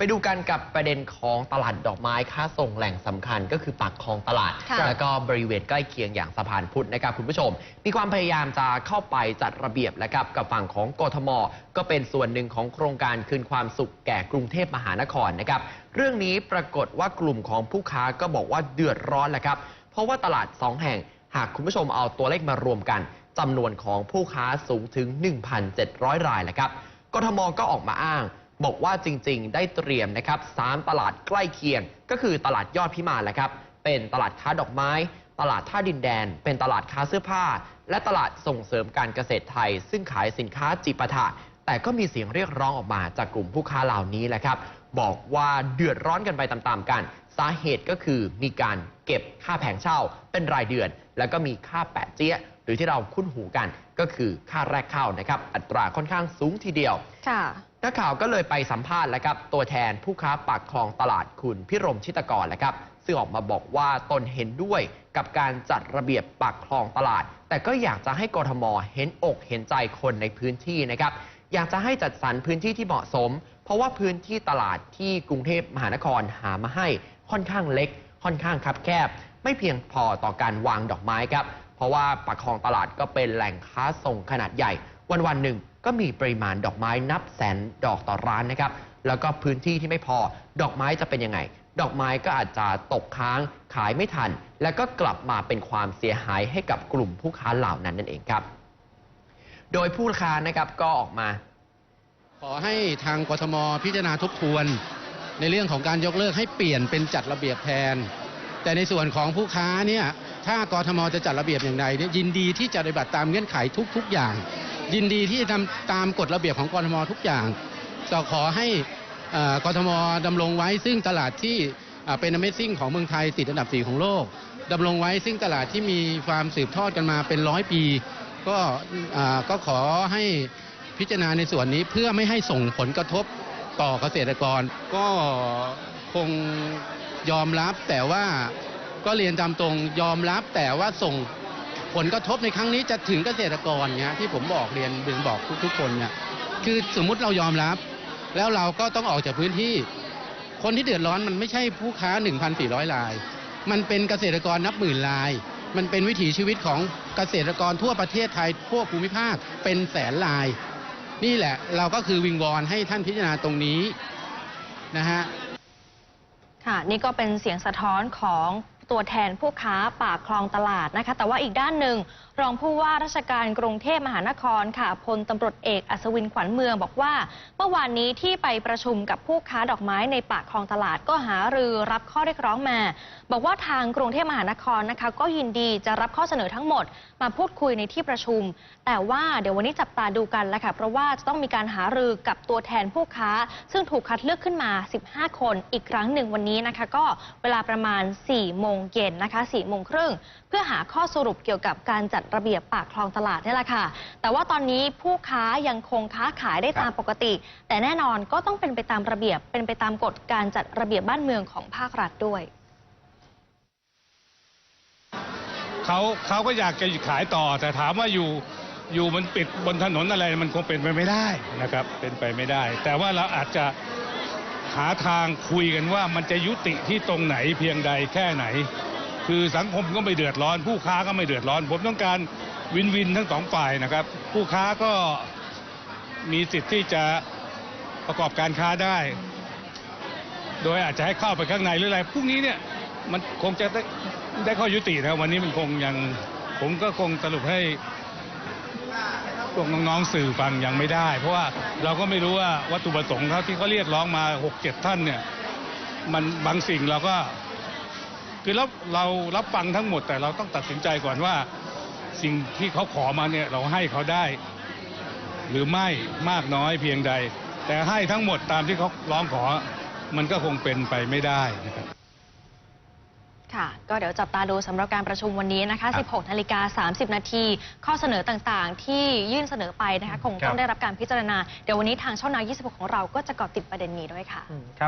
ไปดูกันกับประเด็นของตลาดดอกไม้ค้าส่งแหล่งสำคัญ ก็คือปากคลองตลาดค่ะแล้วก็บริเวณใกล้เคียงอย่างสะพานพุทธนะครับคุณผู้ชม มีความพยายามจะเข้าไปจัดระเบียบและกับกับฝั่งของกทม ก็เป็นส่วนหนึ่งของโครงการคืนความสุขแก่กรุงเทพมหานครนะครับเรื่องนี้ปรากฏว่ากลุ่มของผู้ค้าก็บอกว่าเดือดร้อนแหละครับ เพราะว่าตลาด 2 แห่งหากคุณผู้ชมเอาตัวเลขมารวมกันจำนวนของผู้ค้าสูงถึง 1,700 รายแหละครับกทมก็ออกมาอ้าง บอกว่าจริง ๆ ได้เตรียมนะครับสามตลาดใกล้เคียง ก็คือตลาดยอดพิมานแหละครับ เป็นตลาดค้าดอกไม้ ตลาดท่าดินแดน เป็นตลาดค้าเสื้อผ้า และตลาดส่งเสริมการเกษตรไทย ซึ่งขายสินค้าจิปาถะแต่ก็มีเสียงเรียกร้องออกมาจากกลุ่มผู้ค้าเหล่านี้แหละครับ บอกว่าเดือดร้อนกันไปตามๆกัน สาเหตุก็คือมีการเก็บค่าแผงเช่าเป็นรายเดือน แล้วก็มีค่าแปะเจี๊ยะ รือที่เราคุ้นหูกันก็คือค่าแรกเข้านะครับ อัตราค่อนข้างสูงทีเดียวค่ะนักข่าวก็เลยไปสัมภาษณ์แล้วครับ ตัวแทนผู้ค้าปากคลองตลาดคุณพิรมชิตกรแหละครับ ซึ่งออกมาบอกว่าตนเห็นด้วยกับการจัดระเบียบปากคลองตลาด แต่ก็อยากจะให้กทมเห็นอกเห็นใจคนในพื้นที่นะครับ อยากจะให้จัดสรรพื้นที่ที่เหมาะสม เพราะว่าพื้นที่ตลาดที่กรุงเทพมหานครหามาให้ค่อนข้างเล็ก ค่อนข้างคับแคบ ไม่เพียงพอต่อการวางดอกไม้ครับ เพราะว่าปากคลองตลาดก็เป็นแหล่งค้าส่งขนาดใหญ่ วันวันๆหนึ่งก็มีปริมาณดอกไม้นับแสนดอกต่อร้านนะครับ แล้วก็พื้นที่ที่ไม่พอ ดอกไม้จะเป็นยังไง ดอกไม้ก็อาจจะตกค้างขายไม่ทัน แล้วก็กลับมาเป็นความเสียหายให้กับกลุ่มผู้ค้าเหล่านั้นนั่นเองครับ โดยผู้ค้านะครับก็ออกมา ขอให้ทางกทมพิจารณาทบทวน ในเรื่องของการยกเลิกให้เปลี่ยนเป็นจัดระเบียบแทน แต่ในส่วนของผู้ค้าเนี่ย ถ้ากรทมจะจัดระเบียบอย่างไรเนี่ยยินดีที่จะปฏิบัติตามเงื่อนไขทุก ๆอย่าง ยินดีที่จะทำตามกฎระเบียบของกรทมทุกอย่างก็ขอให้เอ่อกทมดำรงไว้ซึ่งตลาดที่เป็น Amazing ของเมืองไทยติดอันดับสี่ของโลกดำรงไว้ซึ่งตลาดที่มีความสืบทอดกันมาเป็นร้อยปี ก็ก็ขอให้พิจารณาในส่วนนี้เพื่อไม่ให้ส่งผลกระทบต่อเกษตรกร ก็คงยอมรับแต่ว่า ก็เรียนตามตรงยอมรับแต่ว่าส่งผลกระทบในครั้งนี้จะถึงเกษตรกรเนี่ยที่ผมบอกเรียนเรียนบอกทุกๆคนเนี่ยคือสมมุติเรายอมรับ แล้วเราก็ต้องออกจากพื้นที่ คนที่เดือดร้อนมันไม่ใช่ผู้ค้า 1,400ราย มันเป็นเกษตรกรนับหมื่นราย มันเป็นวิถีชีวิตของเกษตรกรทั่วประเทศไทยทั่วภูมิภาคเป็นแสนราย นี่แหละเราก็คือวิงวอนให้ท่านพิจารณาตรงนี้นะฮะค่ะนี่ก็เป็นเสียงสะท้อนของ ตัวแทนผู้ค้าปากคลองตลาดนะคะ แต่ว่าอีกด้านหนึ่งรองผู้ว่าราชการกรุงเทพมหานครค่ะพลตำรวจเอกอัศวินขวัญเมืองบอกว่า เมื่อวานนี้ที่ไปประชุมกับผู้ค้าดอกไม้ในปากคลองตลาดก็หารือรับข้อเรียกร้องมา บอกว่าทางกรุงเทพมหานครนะคะ ก็ยินดีจะรับข้อเสนอทั้งหมด มาพูดคุยในที่ประชุม แต่ว่าเดี๋ยววันนี้จับตาดูกันแล้วค่ะเพราะว่าจะต้องมีการหารือกับตัวแทนผู้ค้า ซึ่งถูกคัดเลือกขึ้นมา 15 คนอีกครั้งหนึ่งวันนี้นะคะ ก็เวลาประมาณ4โมงเย็นนะคะ4โมงครึ่งเพื่อหาข้อสรุปเกี่ยวกับการจัดระเบียบปากคลองตลาดนี่แหละค่ะ แต่ว่าตอนนี้ผู้ค้ายังคงค้าขายได้ตามปกติ แต่แน่นอนก็ต้องเป็นไปตามระเบียบ เป็นไปตามกฎการจัดระเบียบบ้านเมืองของภาครัฐด้วย เขาเขาก็อยากจะขายต่อ แต่ถามว่าอยู่อยู่มันปิดบนถนนอะไรมันคงเป็นไปไม่ได้นะครับ เป็นไปไม่ได้ แต่ว่าเราอาจจะ หาทางคุยกันว่ามันจะยุติที่ตรงไหนเพียงใดแค่ไหน คือสังคมก็ไม่เดือดร้อน ผู้ค้าก็ไม่เดือดร้อน ผมต้องการวินวินทั้งสองฝ่ายนะครับ ผู้ค้าก็มีสิทธิ์ที่จะประกอบการค้าได้ โดยอาจจะให้เข้าไปข้างในหรืออะไรพรุ่งนี้เนี่ยมันคงจะได้ได้ข้อยุตินะครับวันนี้มันคงยังผมก็คงสรุปให้ วกน้องๆสื่อฟังยังไม่ได้ เพราะว่าเราก็ไม่รู้ว่าวัตถุประสงค์เขาที่เขาเรียกร้องมาหกเจ็ดท่านเนี่ยมันบางสิ่งเราก็ คือเราเรารับฟังทั้งหมดแต่เราต้องตัดสินใจก่อนว่า สิ่งที่เขาขอมาเนี่ยเราให้เขาได้ หรือไม่มากน้อยเพียงใด แต่ให้ทั้งหมดตามที่เขาร้องขอ มันก็คงเป็นไปไม่ได้นะครับ ค่ะ ก็เดี๋ยวจับตาดูสำหรับการประชุมวันนี้นะคะ 16 นาฬิกา 30 นาที ข้อเสนอต่างๆ ที่ยื่นเสนอไปนะคะ คงต้องได้รับการพิจารณา เดี๋ยววันนี้ทางช่องนาย26 ของเราก็จะเกาะติดประเด็นนี้ด้วยค่ะ ครับ